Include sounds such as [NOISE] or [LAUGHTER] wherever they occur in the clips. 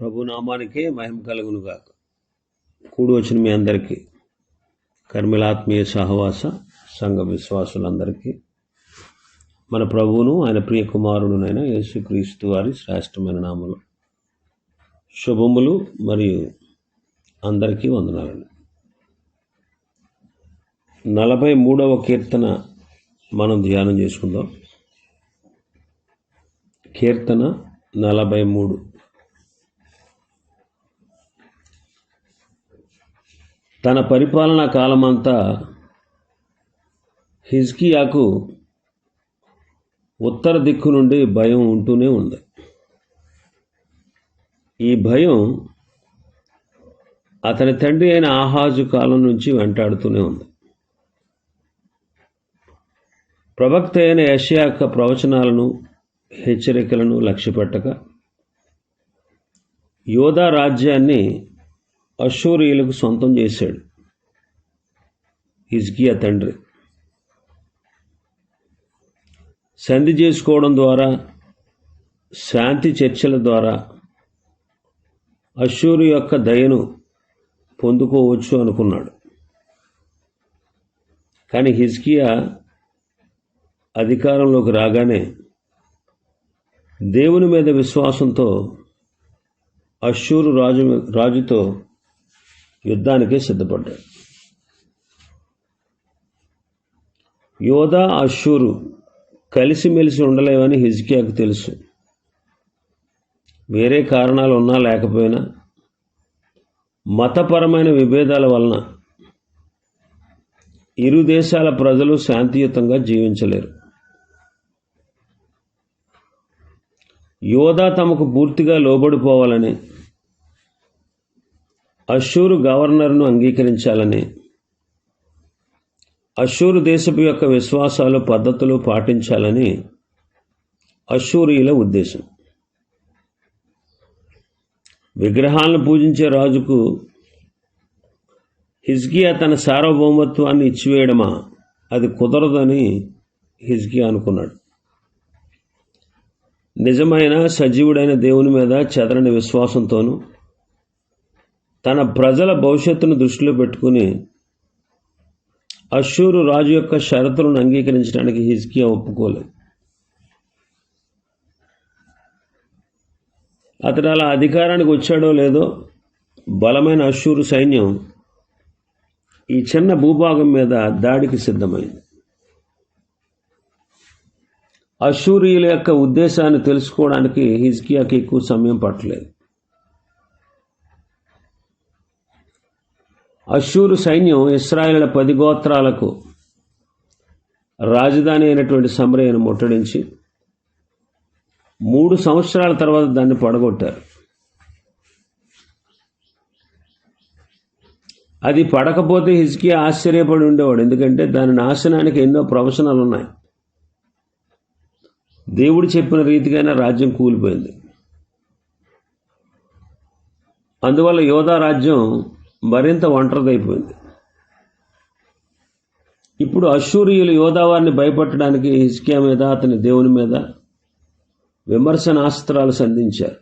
ప్రభు నామానికే మహిమ కలుగును గాక. కూడి వచ్చిన మీ అందరికీ కర్మిలాత్మీయ సహవాస సంఘ విశ్వాసులందరికీ మన ప్రభువును ఆయన ప్రియ కుమారుడునైన యేసుక్రీస్తు వారి శ్రేష్టమైన నామలు శుభములు మరియు అందరికీ వందనాలండి. నలభై మూడవ కీర్తన మనం ధ్యానం చేసుకుందాం. కీర్తన నలభై మూడు. తన పరిపాలనా కాలమంతా హిజ్కియాకు ఉత్తర దిక్కు నుండి భయం ఉంటూనే ఉంది. ఈ భయం అతని తండ్రి అయిన ఆహాజు కాలం నుంచి వెంటాడుతూనే ఉంది. ప్రవక్త అయిన యష్యా యొక్క ప్రవచనాలను హెచ్చరికలను లక్ష్యపెట్టక యోధా రాజ్యాన్ని అశూరియులకు సొంతం చేశాడు. హిజ్కియా తండ్రి. సంధి చేసుకోవడం ద్వారా శాంతి చర్చల ద్వారా అశూరు యొక్క దయను పొందుకోవచ్చు అనుకున్నాడు. కానీ హిజ్కియా అధికారంలోకి రాగానే దేవుని మీద విశ్వాసంతో అశూరు రాజు రాజుతో యుద్ధానికి సిద్ధపడ్డాడు. యోధా అశ్షూరు కలిసిమెలిసి ఉండలేవని హిజ్కియాకు తెలుసు. వేరే కారణాలు ఉన్నా లేకపోయినా మతపరమైన విభేదాల వలన ఇరు దేశాల ప్రజలు శాంతియుతంగా జీవించలేరు. యోధా తమకు పూర్తిగా లోబడిపోవాలని అషూరు గవర్నర్ను అంగీకరించాలని. అషూరు దేశపు యొక్క విశ్వాసాలు పద్ధతులు పాటించాలని అషూరియుల ఉద్దేశం. విగ్రహాలను పూజించే రాజుకు హిజ్కియా తన సార్వభౌమత్వాన్ని ఇచ్చివేయడమా? అది కుదరదని హిజ్గియా అనుకున్నాడు. నిజమైన సజీవుడైన దేవుని మీద చెదరని విశ్వాసంతోనూ తన ప్రజల భవిష్యత్తును దృష్టిలో పెట్టుకుని అషూరు రాజు యొక్క షరతులను అంగీకరించడానికి హిజ్కియా ఒప్పుకోలేదు. అతడు అలా అధికారానికి వచ్చాడో లేదో బలమైన అషూరు సైన్యం ఈ చిన్న భూభాగం మీద దాడికి సిద్ధమైంది. అషూరియుల యొక్క ఉద్దేశాన్ని తెలుసుకోవడానికి హిజ్కియాకి ఎక్కువ సమయం పట్టలేదు. అశూరు సైన్యం ఇస్రాయేళ్ళ పది గోత్రాలకు రాజధాని అయినటువంటి సమరయ్యను ముట్టడించి మూడు సంవత్సరాల తర్వాత దాన్ని పడగొట్టారు. అది పడకపోతే హిజ్కి ఆశ్చర్యపడి ఉండేవాడు ఎందుకంటే దాని నాశనానికి ఎన్నో ప్రవచనాలు ఉన్నాయి. దేవుడు చెప్పిన రీతిగానే రాజ్యం కూలిపోయింది. అందువల్ల యోధా రాజ్యం మరింత ఒంటరిదైపోయింది. ఇప్పుడు అశూరియులు యోధావారిని భయపెట్టడానికి హిజ్కియా మీద అతని దేవుని మీద విమర్శనాస్త్రాలు సంధించారు.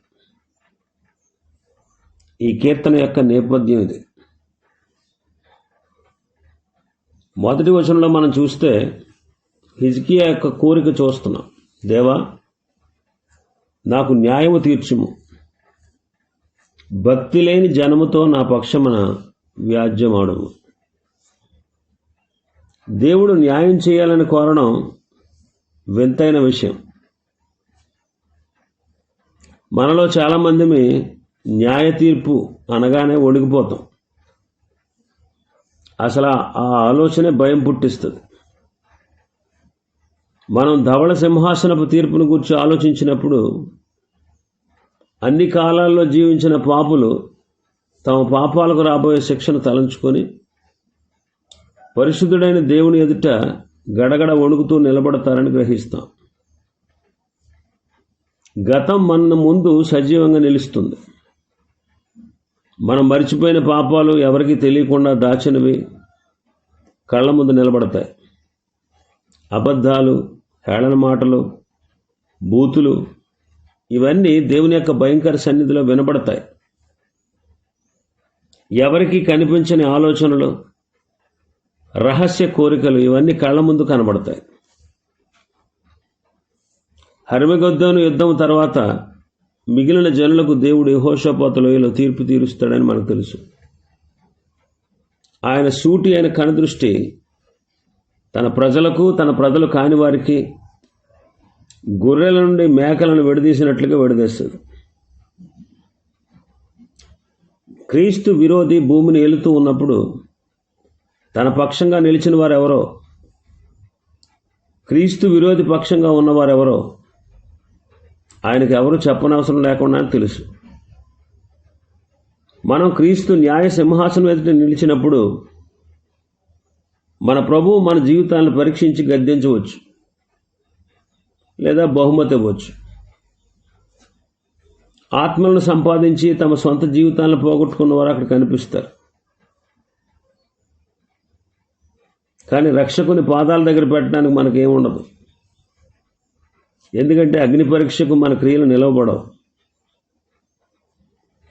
ఈ కీర్తన యొక్క నేపథ్యం ఇది. మొదటి వచనంలో మనం చూస్తే హిజ్కియా యొక్క కోరిక చూస్తున్నాం. దేవా నాకు న్యాయము తీర్చుము. భక్తి లేని జనముతో నా పక్షమున వ్యాజ్యమాడము దేవుడు న్యాయం చేయాలని కోరడం వింతైన విషయం. మనలో చాలామంది న్యాయ తీర్పు అనగానే ఒడిగిపోతాం. అసలు ఆ ఆలోచనే భయం పుట్టిస్తుంది. మనం ధవళ సింహాసనపు తీర్పును గురించి ఆలోచించినప్పుడు అన్ని కాలాల్లో జీవించిన పాపులు తమ పాపాలకు రాబోయే శిక్షను తలంచుకొని పరిశుద్ధుడైన దేవుని ఎదుట గడగడ వణుకుతూ నిలబడతారని గ్రహిస్తాం. గతం మన ముందు సజీవంగా నిలుస్తుంది. మనం మర్చిపోయిన పాపాలు ఎవరికి తెలియకుండా దాచినవి కళ్ళ ముందు నిలబడతాయి. అబద్ధాలు హేళన మాటలు బూతులు ఇవన్నీ దేవుని యొక్క భయంకర సన్నిధిలో వినబడతాయి. ఎవరికి కనిపించని ఆలోచనలు రహస్య కోరికలు ఇవన్నీ కళ్ళ ముందు కనబడతాయి. హరిమగొద్దోను యుద్ధం తర్వాత మిగిలిన జనులకు దేవుడు యహోషోపాత లోయలో తీర్పు తీరుస్తాడని మనకు తెలుసు. ఆయన సూటి అయిన కనుదృష్టి తన ప్రజలకు తన ప్రజలు కాని వారికి గొర్రెల నుండి మేకలను విడదీసినట్లుగా విడదీస్తుంది. క్రీస్తు విరోధి భూమిని ఏలుతూ ఉన్నప్పుడు తన పక్షంగా నిలిచిన వారెవరో క్రీస్తు విరోధి పక్షంగా ఉన్నవారు ఎవరో ఆయనకు ఎవరు చెప్పనవసరం లేకుండా తెలుసు. మనం క్రీస్తు న్యాయ సింహాసనం ఎదుట నిలిచినప్పుడు మన ప్రభువు మన జీవితాలను పరీక్షించి గద్దించవచ్చు. లేదా బహుమతి ఇవ్వచ్చు. ఆత్మలను సంపాదించి తమ సొంత జీవితాలను పోగొట్టుకున్న వారు అక్కడ కనిపిస్తారు. కానీ రక్షకుని పాదాల దగ్గర పెట్టడానికి మనకేముండదు ఎందుకంటే అగ్ని పరీక్షకు మన క్రియలు నిలవబడవు.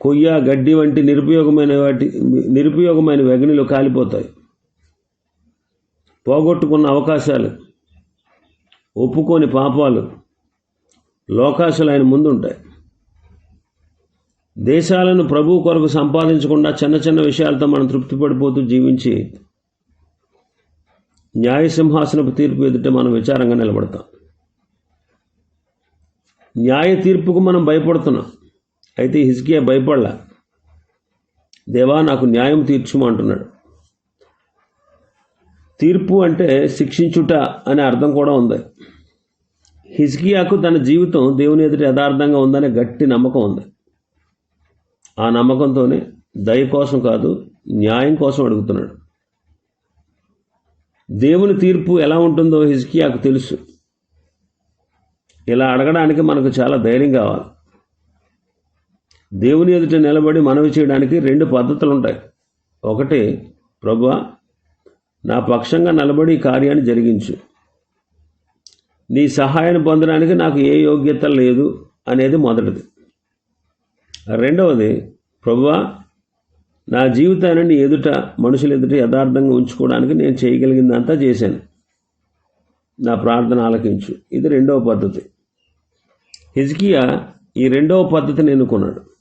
కొయ్య గడ్డి వంటి నిరుపయోగమైన వాటి నిరుపయోగమైన అగ్నిలో కాలిపోతాయి. పోగొట్టుకున్న అవకాశాలు ఒప్పుకోని పాపాలు లోకాసులు ఆయన ముందుంటాయి. దేశాలను ప్రభు కొరకు సంపాదించకుండా చిన్న చిన్న విషయాలతో మనం తృప్తి పడిపోతూ జీవించి న్యాయసింహాసనపు తీర్పు ఎదుట మనం విచారంగా నిలబడతాం. న్యాయ తీర్పుకు మనం భయపడుతున్నాం. అయితే హిజ్కియా భయపడలా. దేవా నాకు న్యాయం తీర్చుమంటున్నాడు తీర్పు అంటే శిక్షించుట అనే అర్థం కూడా ఉంది. హిజ్కియాకు తన జీవితం దేవుని ఎదుట యథార్థంగా ఉందనే గట్టి నమ్మకం ఉంది. ఆ నమ్మకంతోనే దయ కోసం కాదు న్యాయం కోసం అడుగుతున్నాడు. దేవుని తీర్పు ఎలా ఉంటుందో హిజ్కియాకు తెలుసు. ఇలా అడగడానికి మనకు చాలా ధైర్యం కావాలి. దేవుని ఎదుట నిలబడి మనవి చేయడానికి రెండు పద్ధతులు ఉంటాయి ఒకటి ప్రభా నా పక్షంగా నిలబడి కార్యాన్ని జరిగించు. నీ సహాయాన్ని పొందడానికి నాకు ఏ యోగ్యత లేదు అనేది మొదటిది. రెండవది ప్రభువా నా జీవితాన్ని నీ ఎదుట మనుషుల ఎదుట యథార్థంగా ఉంచుకోవడానికి నేను చేయగలిగిందంతా చేశాను. నా ప్రార్థన ఆలకించు. ఇది రెండవ పద్ధతి. హిజ్కియా ఈ రెండవ పద్ధతిని ఎన్నుకున్నాడు.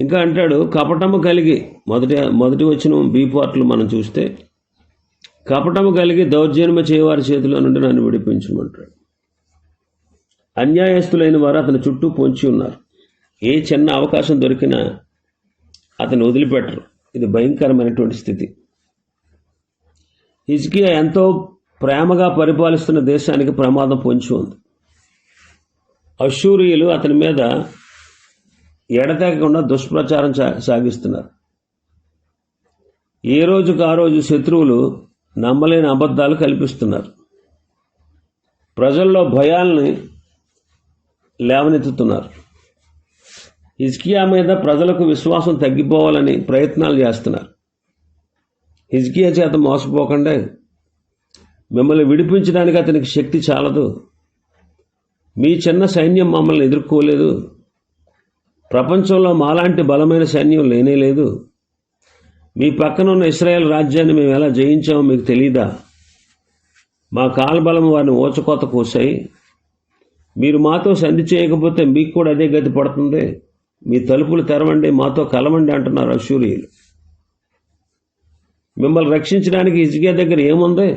ఇంకా అంటాడు కపటము కలిగి మొదటి మొదటి వచ్చిన బీ పార్ట్లు మనం చూస్తే కపటము కలిగి దౌర్జన్యము చేయవారి చేతిలో నుండి నన్ను విడిపించమంటాడు. అన్యాయస్తులైన వారు అతని చుట్టూ పొంచి ఉన్నారు. ఏ చిన్న అవకాశం దొరికినా అతను వదిలిపెట్టరు. ఇది భయంకరమైనటువంటి స్థితి. హిజ్కియా ఎంతో ప్రేమగా పరిపాలిస్తున్న దేశానికి ప్రమాదం పొంచి ఉంది. అశూరియులు అతని మీద ఎడతెగకుండా దుష్ప్రచారం సా- సాగిస్తున్నారు. ఏ రోజుకు ఆ రోజు శత్రువులు నమ్మలేని అబద్ధాలు కల్పిస్తున్నారు. ప్రజల్లో భయాల్ని లేవనెత్తుతున్నారు. హిజ్కియా మీద ప్రజలకు విశ్వాసం తగ్గిపోవాలని ప్రయత్నాలు చేస్తున్నారు. హిజ్కియా చేత మోసపోకుండా మిమ్మల్ని విడిపించడానికి అతనికి శక్తి చాలదు. మీ చిన్న సైన్యం మమ్మల్ని ఎదుర్కోలేదు. ప్రపంచంలో మాలాంటి బలమైన సైన్యం లేనే లేదు. మీ పక్కన ఉన్న ఇస్రాయేల్ రాజ్యాన్ని మేము ఎలా జయించామో మీకు తెలీదా? మా కాలబలం వారిని ఓచకోత కోసాయి మీరు మాతో సంధి చేయకపోతే మీకు కూడా అదే గతి పడుతుంది. మీ తలుపులు తెరవండి మాతో కలవండి అంటున్నారు అశూరియులు మిమ్మల్ని రక్షించడానికి ఇజ్గే దగ్గర ఏముంది?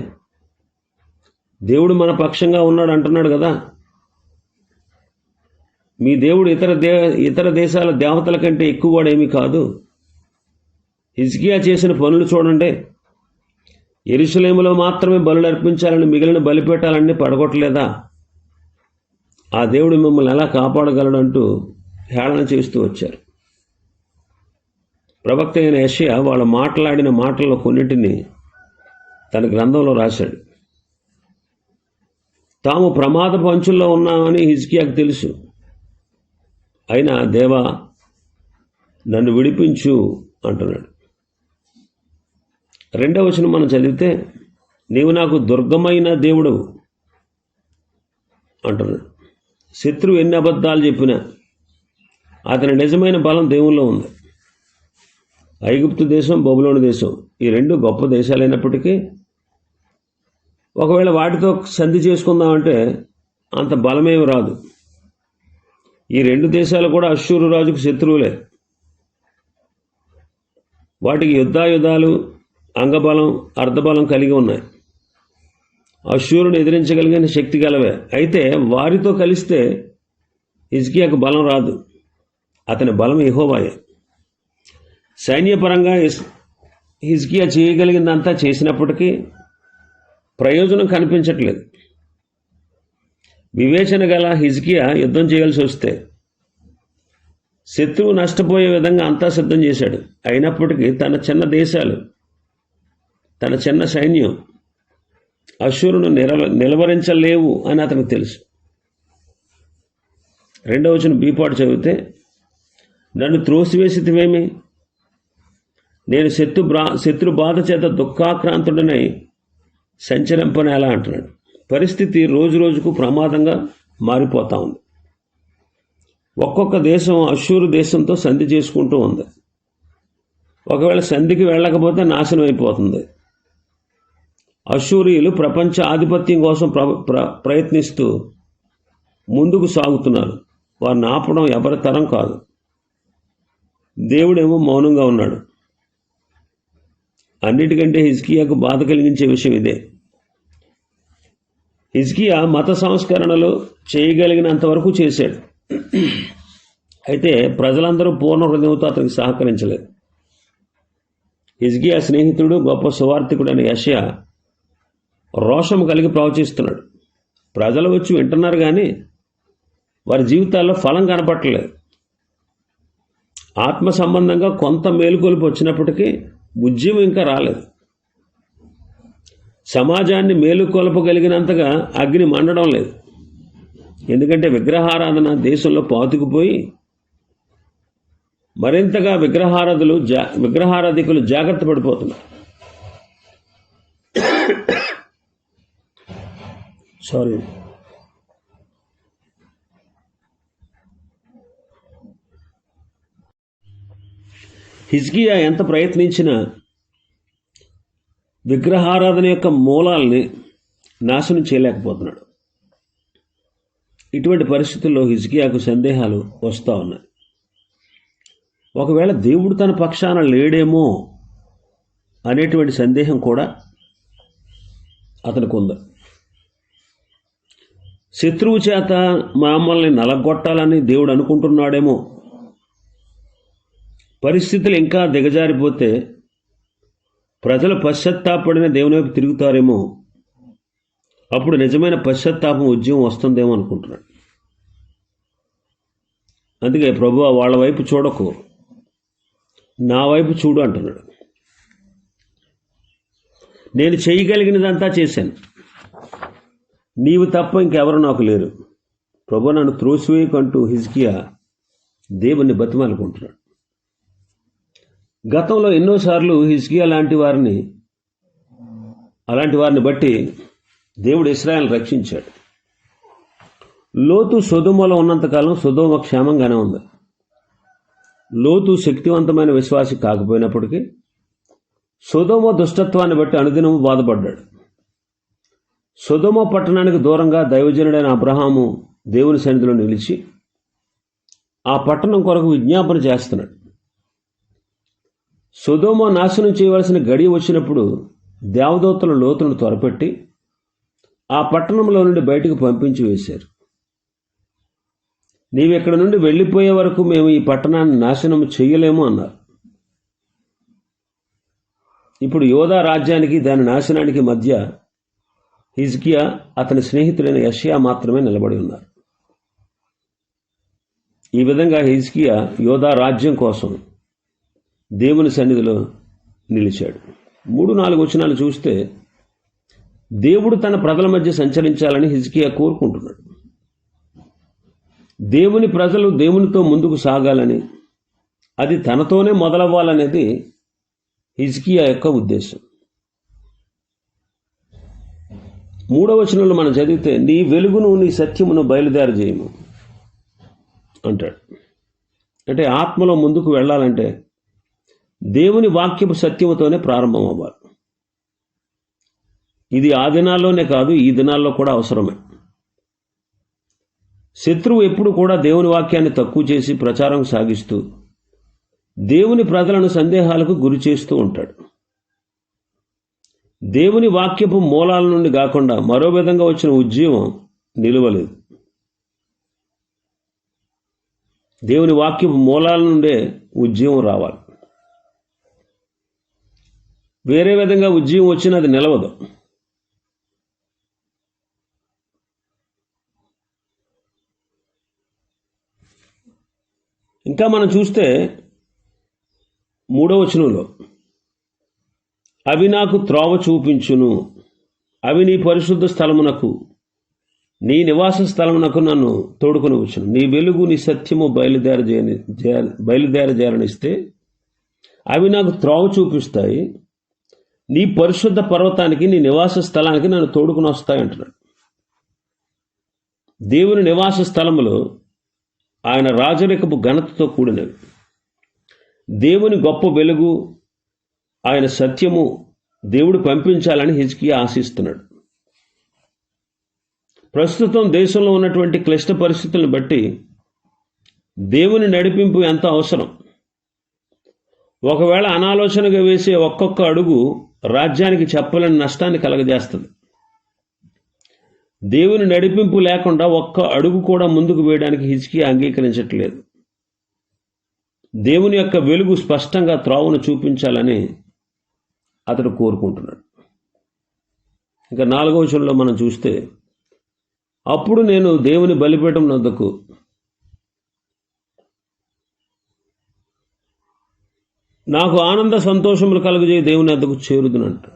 దేవుడు మన పక్షంగా ఉన్నాడు అంటున్నాడు కదా. మీ దేవుడు ఇతర దే ఇతర దేశాల దేవతల కంటే ఎక్కువ వాడేమీ కాదు. హిజ్కియా చేసిన పనులు చూడండి. ఎరుసలేములో మాత్రమే బలులు అర్పించాలని మిగిలిన బలిపెట్టాలని పడగొట్టలేదా? ఆ దేవుడు మిమ్మల్ని ఎలా కాపాడగలడంటూ హేళన చేస్తూ వచ్చారు. ప్రవక్త అయిన యషయా వాళ్ళు మాట్లాడిన మాటల్లో కొన్నిటిని తన గ్రంథంలో రాశాడు. తాము ప్రమాద పంచుల్లో ఉన్నామని హిజ్కియాకు తెలుసు. అయినా దేవా నన్ను విడిపించు అంటున్నాడు. రెండవ వచనం మనం చదివితే నీవు నాకు దుర్గమైన దేవుడు అంటున్నాడు. శత్రువు ఎన్ని అబద్ధాలు చెప్పినా అతని నిజమైన బలం దేవుల్లో ఉంది. ఐగుప్తు దేశం బొబులోని దేశం ఈ రెండు గొప్ప దేశాలైనప్పటికీ ఒకవేళ వాటితో సంధి చేసుకుందామంటే అంత బలమేమి రాదు. ఈ రెండు దేశాలు కూడా అశ్షూరు రాజుకు శత్రువులే. వాటికి యుద్ధాయుధాలు అంగబలం అర్ధబలం కలిగి ఉన్నాయి. అశ్షూరుని ఎదిరించగలిగిన శక్తి గలవే. అయితే వారితో కలిస్తే హిజ్కియాకు బలం రాదు. అతని బలం ఇహోవాయే సైన్యపరంగా హిజ్- హిజ్కియా చేయగలిగిందంతా చేసినప్పటికీ ప్రయోజనం కనిపించట్లేదు. వివేచన గల హిజ్కియా యుద్ధం చేయాల్సి వస్తే శత్రువు నష్టపోయే విధంగా అంతా సిద్ధం చేశాడు. అయినప్పటికీ తన చిన్న దేశాలు తన చిన్న సైన్యం అశ్వరును నిలవ నిలవరించలేవు అని అతనికి తెలుసు. రెండవ వచ్చిన బీపాటు చదివితే నన్ను త్రోసివేసితివేమి? నేను శత్రు బ్రా శత్రు బాధ చేత దుఃఖాక్రాంతుడనై సంచరింపనేలా అంటున్నాడు. పరిస్థితి రోజు రోజుకు ప్రమాదంగా మారిపోతా ఉంది. ఒక్కొక్క దేశం అశూరు దేశంతో సంధి చేసుకుంటూ ఉంది. ఒకవేళ సంధికి వెళ్ళకపోతే నాశనం అయిపోతుంది. అశూరియులు ప్రపంచ ఆధిపత్యం కోసం ప్ర ప్ర ప్రయత్నిస్తూ ముందుకు సాగుతున్నారు. వారిని ఆపడం ఎవరి తరం కాదు. దేవుడేమో మౌనంగా ఉన్నాడు. అన్నిటికంటే హిజ్కియాకు బాధ కలిగించే విషయం ఇదే. హిజ్కియా మత సంస్కరణలు చేయగలిగినంత వరకు చేశాడు. అయితే ప్రజలందరూ పూర్ణ హృదయంతో అతనికి సహకరించలేదు. హిజ్కియా స్నేహితుడు గొప్ప సువార్థికుడు అనే యషయా రోషం కలిగి ప్రవచిస్తున్నాడు. ప్రజలు వచ్చి వింటున్నారు కానీ వారి జీవితాల్లో ఫలం కనపట్టలేదు. ఆత్మ సంబంధంగా కొంత మేలుకొలుపు వచ్చినప్పటికీ ఉద్యమం ఇంకా రాలేదు. సమాజాన్ని మేలుకొలపగలిగినంతగా అగ్ని మండడం లేదు. ఎందుకంటే విగ్రహారాధన దేశంలో పాతుకుపోయి మరింతగా విగ్రహారాధులు జా విగ్రహారాధికులు జాగ్రత్త పడిపోతున్నారు. సారీ హిజ్కియా ఎంత ప్రయత్నించినా విగ్రహారాధన యొక్క మూలాల్ని నాశనం చేయలేకపోతున్నాడు. ఇటువంటి పరిస్థితుల్లో హిజ్కియాకు సందేహాలు వస్తూ ఉన్నాయి. ఒకవేళ దేవుడు తన పక్షాన లేడేమో అనేటువంటి సందేహం కూడా అతనికి ఉంది. శత్రువు చేత మమ్మల్ని నలగొట్టాలని దేవుడు అనుకుంటున్నాడేమో. పరిస్థితులు ఇంకా దిగజారిపోతే ప్రజలు పశ్చాత్తాపడిన దేవుని వైపు తిరుగుతారేమో అప్పుడు నిజమైన పశ్చాత్తాపం ఉద్యమం వస్తుందేమో అనుకుంటున్నాడు. అందుకే ప్రభు వాళ్ళ వైపు చూడకు నా వైపు చూడు అంటున్నాడు. నేను చేయగలిగినదంతా చేశాను. నీవు తప్ప ఇంకెవరు నాకు లేరు. ప్రభు నన్ను త్రోసివేయకంటూ హిజ్కియా దేవుణ్ణి బతిమాలుకుంటున్నాడు గతంలో ఎన్నోసార్లు హిజ్కియా లాంటి వారిని అలాంటి వారిని బట్టి దేవుడు ఇస్రాయల్ రక్షించాడు. లోతు సుధుమలో ఉన్నంతకాలం సుధుమ క్షేమంగానే ఉంది. లోతు శక్తివంతమైన విశ్వాసి కాకపోయినప్పటికీ సుధుమ దుష్టత్వాన్ని బట్టి అనుదినము బాధపడ్డాడు. సుధుమ పట్టణానికి దూరంగా దైవజనుడైన అబ్రహాము దేవుని సన్నిధిలో నిలిచి ఆ పట్టణం కొరకు విజ్ఞాపన చేస్తున్నాడు. సుధోమ నాశనం చేయవలసిన గడి వచ్చినప్పుడు దేవదూతల లోతును త్వరపెట్టి ఆ పట్టణంలో నుండి బయటకు పంపించి వేశారు. నీవిక్కడ ఇక్కడ నుండి వెళ్ళిపోయే వరకు మేము ఈ పట్టణాన్ని నాశనం చేయలేము అన్నారు. ఇప్పుడు యోధా రాజ్యానికి దాని నాశనానికి మధ్య హిజ్కియా అతని స్నేహితుడైన యషియా మాత్రమే నిలబడి ఉన్నారు. ఈ విధంగా హిజ్కియా యోధా రాజ్యం కోసం దేవుని సన్నిధిలో నిలిచాడు. మూడు నాలుగు వచనాలు చూస్తే దేవుడు తన ప్రజల మధ్య సంచరించాలని హిజ్కియా కోరుకుంటున్నాడు. దేవుని ప్రజలు దేవునితో ముందుకు సాగాలని అది తనతోనే మొదలవ్వాలనేది హిజ్కియా యొక్క ఉద్దేశం. మూడవ వచనంలో మనం చదివితే నీ వెలుగును నీ సత్యమును బయలుదేర చేయము అంటాడు. అంటే ఆత్మలో ముందుకు వెళ్ళాలంటే దేవుని వాక్యపు సత్యముతోనే ప్రారంభం అవ్వాలి. ఇది ఆ దినాల్లోనే కాదు ఈ దినాల్లో కూడా అవసరమే. శత్రువు ఎప్పుడు కూడా దేవుని వాక్యాన్ని తక్కువ చేసి ప్రచారం సాగిస్తూ దేవుని ప్రజలను సందేహాలకు గురి చేస్తూ ఉంటాడు. దేవుని వాక్యపు మూలాల నుండి కాకుండా మరో విధంగా వచ్చిన ఉద్యమం నిలవలేదు. దేవుని వాక్యపు మూలాల నుండే ఉద్యమం రావాలి. వేరే విధంగా ఉద్యమం వచ్చినా అది నిలవదు. ఇంకా మనం చూస్తే మూడవ వచనంలో అవి నాకు త్రోవ చూపించును అవి నీ పరిశుద్ధ స్థలమునకు నీ నివాస స్థలమునకు నన్ను తోడుకొని వచ్చును. నీ వెలుగు నీ సత్యము బయలుదేర చేయని బయలుదేర చేరనిస్తే అవి నాకు త్రోవ చూపిస్తాయి నీ పరిశుద్ధ పర్వతానికి నీ నివాస స్థలానికి నన్ను తోడుకుని వస్తాయి అంటున్నాడు. దేవుని నివాస స్థలములో ఆయన రాజరికపు ఘనతతో కూడినవి. దేవుని గొప్ప వెలుగు ఆయన సత్యము దేవుడు పంపించాలని హిజ్కియా ఆశిస్తున్నాడు. ప్రస్తుతం దేశంలో ఉన్నటువంటి క్లిష్ట పరిస్థితులను బట్టి దేవుని నడిపింపు ఎంత అవసరం? ఒకవేళ అనాలోచనగా వేసే ఒక్కొక్క అడుగు రాజ్యానికి చెప్పలేని నష్టాన్ని కలగజేస్తుంది. దేవుని నడిపింపు లేకుండా ఒక్క అడుగు కూడా ముందుకు వేయడానికి హిజ్కి అంగీకరించట్లేదు. దేవుని యొక్క వెలుగు స్పష్టంగా త్రోవను చూపించాలని అతడు కోరుకుంటున్నాడు. ఇంకా నాలుగవ వచనంలో మనం చూస్తే అప్పుడు నేను దేవుని బలిపీఠం నద్దకు నాకు ఆనంద సంతోషములు కలుగజేయ దేవుని ఎద్దకు చేరుదునంట.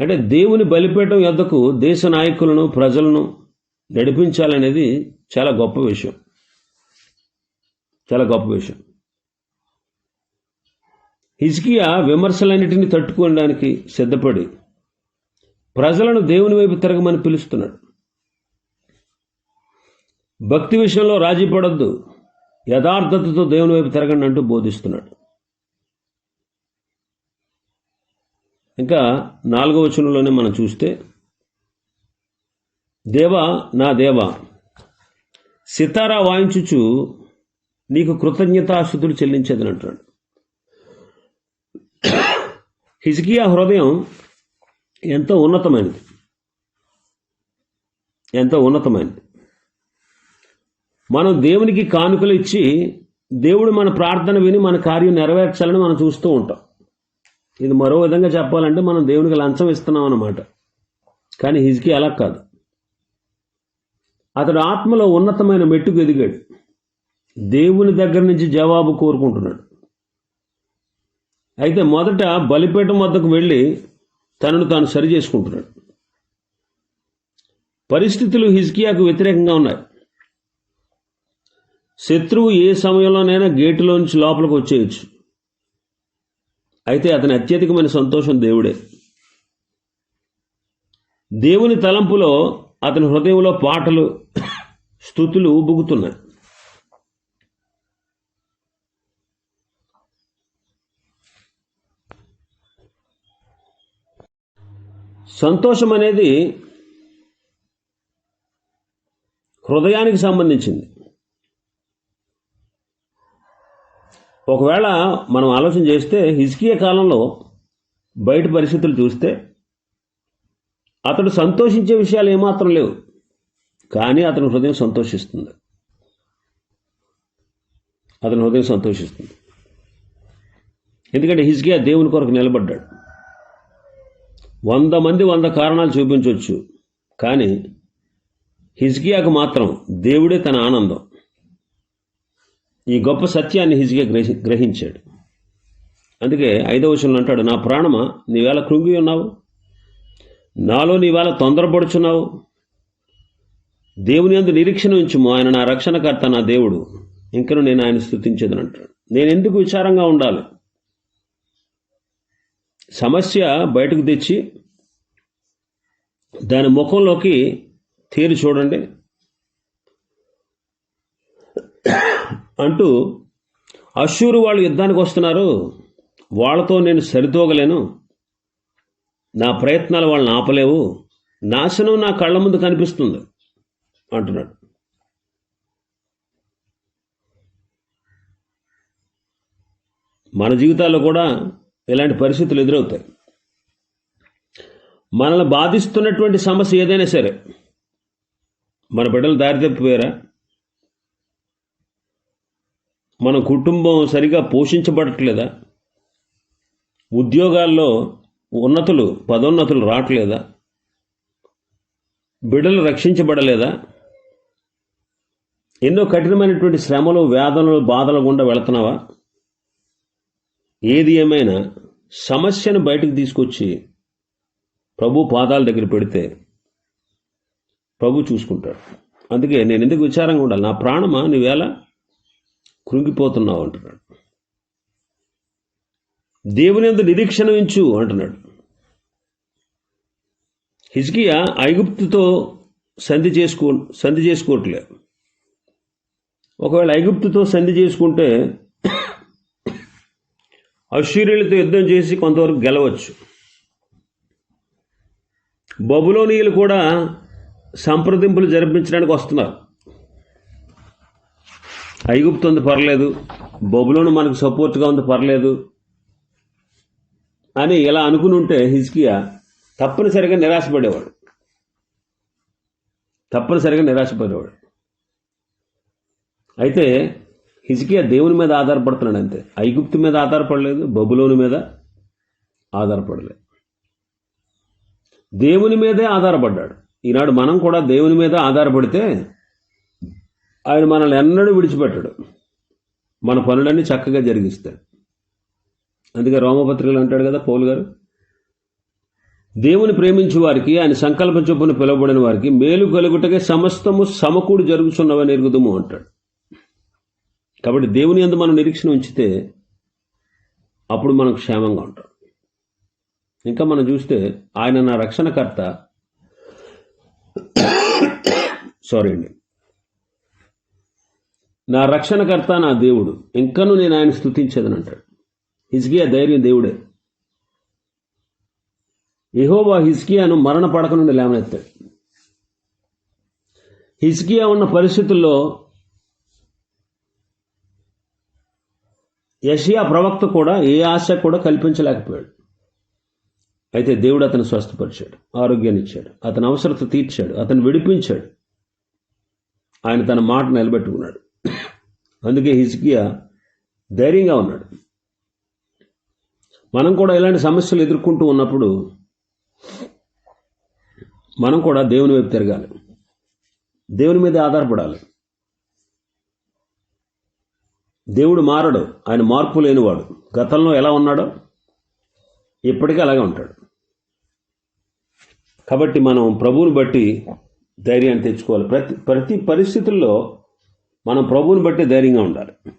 అంటే దేవుని బలిపేటం ఎద్దకు దేశ నాయకులను ప్రజలను నడిపించాలనేది చాలా గొప్ప విషయం. చాలా గొప్ప విషయం. హిజ్కియా విమర్శలన్నిటిని తట్టుకోవడానికి సిద్ధపడి ప్రజలను దేవుని వైపు తిరగమని పిలుస్తున్నాడు. భక్తి విషయంలో రాజీ పడొద్దు. యథార్థతతో దేవుని వైపు తిరగండి అంటూ బోధిస్తున్నాడు. ఇంకా నాలుగో వచనంలోనే మనం చూస్తే దేవా నా దేవా సితారా వాయించుచు నీకు కృతజ్ఞతాశుద్ధులు చెల్లించేదని అంటున్నాడు. హిజ్కియా హృదయం ఎంతో ఉన్నతమైనది. ఎంతో ఉన్నతమైనది. మనం దేవునికి కానుకలు ఇచ్చి దేవుడు మన ప్రార్థన విని మన కార్యం నెరవేర్చాలని మనం చూస్తూ ఉంటాం. ఇది మరో విధంగా చెప్పాలంటే మనం దేవునికి లంచం ఇస్తున్నాం అన్నమాట. కానీ హిజ్కి అలా కాదు. అతడు ఆత్మలో ఉన్నతమైన మెట్టుకు ఎదిగాడు. దేవుని దగ్గర నుంచి జవాబు కోరుకుంటున్నాడు. అయితే మొదట బలిపీఠం వద్దకు వెళ్ళి తనను తాను సరి చేసుకుంటున్నాడు పరిస్థితులు హిజ్కియాకు వ్యతిరేకంగా ఉన్నాయి. శత్రువు ఏ సమయంలోనైనా గేటులోంచి లోపలికి వచ్చేయచ్చు. అయితే అతని అత్యధికమైన సంతోషం దేవుడే. దేవుని తలంపులో అతని హృదయంలో పాటలు స్థుతులు ఉబుకుతున్నాయి సంతోషం అనేది హృదయానికి సంబంధించింది. ఒకవేళ మనం ఆలోచన చేస్తే హిజ్కియా కాలంలో బయట పరిస్థితులు చూస్తే అతడు సంతోషించే విషయాలు ఏమాత్రం లేవు. కానీ అతని హృదయం సంతోషిస్తుంది. అతని హృదయం సంతోషిస్తుంది. ఎందుకంటే హిజ్కియా దేవుని కొరకు నిలబడ్డాడు. వంద మంది వంద కారణాలు చూపించవచ్చు కానీ హిజ్కియాకు మాత్రం దేవుడే తన ఆనందం. ఈ గొప్ప సత్యాన్ని హిజ్కియా గ్రహి గ్రహించాడు. అందుకే ఐదవ వచనంలో అంటాడు నా ప్రాణమా? నీవేళ కృంగి ఉన్నావు? నాలో నీవేళ తొందరపడుచున్నావు? దేవుని అందు నిరీక్షణ ఉంచుము. ఆయన నా రక్షణకర్త నా దేవుడు. ఇంకను నేను ఆయన స్థుతించేదని అంటాడు. నేను ఎందుకు విచారంగా ఉండాలి? సమస్య బయటకు తెచ్చి దాని ముఖంలోకి తేరి చూడండి. అంటూ అశ్షూరు వాళ్ళు యుద్ధానికి వస్తున్నారు. వాళ్ళతో నేను సరితూగలేను. నా ప్రయత్నాలు వాళ్ళని ఆపలేవు. నాశనం నా కళ్ళ ముందు కనిపిస్తుంది అంటున్నాడు. మన జీవితాల్లో కూడా ఇలాంటి పరిస్థితులు ఎదురవుతాయి. మనల్ని బాధిస్తున్నటువంటి సమస్య ఏదైనా సరే మన బిడ్డలు దారి తప్పిపోయారా? మన కుటుంబం సరిగా పోషించబడట్లేదా? ఉద్యోగాల్లో ఉన్నతులు పదోన్నతులు రావట్లేదా? బిడ్డలు రక్షించబడలేదా? ఎన్నో కఠినమైనటువంటి శ్రమలు వేదనలు బాధల గుండా వెళుతున్నావా? ఏది ఏమైనా సమస్యను బయటకు తీసుకొచ్చి ప్రభు పాదాల దగ్గర పెడితే ప్రభు చూసుకుంటాడు. అందుకే నేను ఎందుకు విచారంగా ఉండాలి? నా ప్రాణమా? నీవేళ కృంగిపోతున్నావు అంటున్నాడు. దేవుని ఎందు నిరీక్షణ ఉంచు అంటున్నాడు. హిజ్కియా ఐగుప్తుతో సంధి చేసుకో సంధి చేసుకోవట్లేదు ఒకవేళ ఐగుప్తుతో సంధి చేసుకుంటే అశ్చర్యులతో యుద్ధం చేసి కొంతవరకు గెలవచ్చు. బబులోనీయులు కూడా సంప్రదింపులు జరిపించడానికి వస్తున్నారు. ఐగుప్తు ఉంది పర్లేదు. బొబులోను మనకు సపోర్ట్గా ఉంది పర్లేదు. అని ఇలా అనుకుని ఉంటే హిజ్కియా తప్పనిసరిగా నిరాశపడేవాడు. తప్పనిసరిగా నిరాశపడేవాడు. అయితే హిజ్కియా దేవుని మీద ఆధారపడుతున్నాడు అంతే. ఐగుప్తు మీద ఆధారపడలేదు బబులోని మీద ఆధారపడలేదు. దేవుని మీదే ఆధారపడ్డాడు. ఈనాడు మనం కూడా దేవుని మీద ఆధారపడితే ఆయన మనల్ని ఎన్నడూ విడిచిపెట్టడు. మన పనులన్నీ చక్కగా జరిగిస్తాడు. అందుకే రోమపత్రికలు అంటాడు కదా పౌలు గారు దేవుని ప్రేమించు వారికి ఆయన సంకల్ప చొప్పున పిలువబడిన వారికి మేలు కలుగుటకే సమస్తము సమకూడు జరుగుతున్నవని ఎరుగుదము అంటాడు. కాబట్టి దేవుని అందు మనం నిరీక్షణ ఉంచితే అప్పుడు మనం క్షేమంగా ఉంటాం. ఇంకా మనం చూస్తే ఆయన నా రక్షణకర్త. [COUGHS] సారీ అండి. నా రక్షణకర్త నా దేవుడు. ఇంకనూ నేను ఆయన స్థుతించేదని అంటాడు హిజ్కియా ధైర్యం దేవుడే. ఎహోవా హిజ్కియాను మరణ పడక నుండి లేవనెత్తాడు. హిజ్కియా ఉన్న పరిస్థితుల్లో యషియా ప్రవక్త కూడా ఏ ఆశ కూడా కల్పించలేకపోయాడు. అయితే దేవుడు అతను స్వస్థపరిచాడు ఆరోగ్యాన్ని ఇచ్చాడు అతని అవసరత తీర్చాడు అతను విడిపించాడు. ఆయన తన మాట నిలబెట్టుకున్నాడు. అందుకే హిజ్కియా ధైర్యంగా ఉన్నాడు. మనం కూడా ఇలాంటి సమస్యలు ఎదుర్కొంటూ ఉన్నప్పుడు మనం కూడా దేవుని వైపు తిరగాలి. దేవుని మీద ఆధారపడాలి. దేవుడు మారడు. ఆయన మార్పు లేనివాడు. గతంలో ఎలా ఉన్నాడో ఇప్పటికీ అలాగే ఉంటాడు. కాబట్టి మనం ప్రభువుని బట్టి ధైర్యాన్ని తెచ్చుకోవాలి. ప్రతి ప్రతి పరిస్థితుల్లో మనం ప్రభువుని బట్టి ధైర్యంగా ఉండాలి.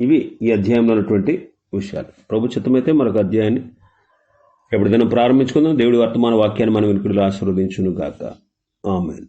ఇవి ఈ అధ్యాయంలో ఉన్నటువంటి విషయాలు. ప్రభు చిత్తమైతే మరొక అధ్యాయాన్ని ఎప్పుడైనా ప్రారంభించుకుందాం. దేవుడి వర్తమాన వాక్యాన్ని మనం వినికిడిలో ఆశీర్వదించును గాక ఆమెన్.